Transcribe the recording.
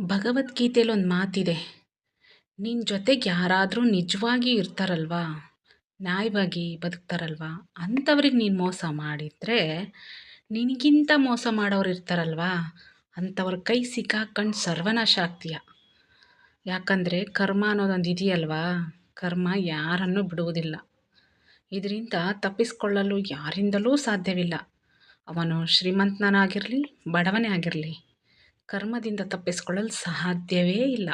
ಭಗವದ್ಗೀತೆಯಲ್ಲಿ ಒಂದು ಮಾತಿದೆ ನಿನ್ನ ಜೊತೆಗೆ ಯಾರಾದರೂ ನಿಜವಾಗಿ ಇರ್ತಾರಲ್ವಾ? ನ್ಯಾಯವಾಗಿ ಬದುಕ್ತಾರಲ್ವಾ? ಅಂಥವ್ರಿಗೆ ನೀನು ಮೋಸ ಮಾಡಿದರೆ ನಿನಗಿಂತ ಮೋಸ ಮಾಡೋರು ಇರ್ತಾರಲ್ವಾ? ಅಂಥವ್ರ ಕೈ ಸಿಕ್ಕಾಕೊಂಡು ಸರ್ವನಾಶ ಆಗ್ತೀಯ ಯಾಕಂದರೆ ಕರ್ಮ ಅನ್ನೋದೊಂದು ಇದೆಯಲ್ವಾ? ಕರ್ಮ ಯಾರನ್ನು ಬಿಡುವುದಿಲ್ಲ. ಇದರಿಂದ ತಪ್ಪಿಸ್ಕೊಳ್ಳಲು ಯಾರಿಂದಲೂ ಸಾಧ್ಯವಿಲ್ಲ. ಅವನು ಶ್ರೀಮಂತನಾಗಿರಲಿ ಬಡವನೇ ಆಗಿರಲಿ. ಕರ್ಮದಿಂದ ತಪ್ಪಿಸಿಕೊಳ್ಳಲು ಸಾಧ್ಯವೇ ಇಲ್ಲ.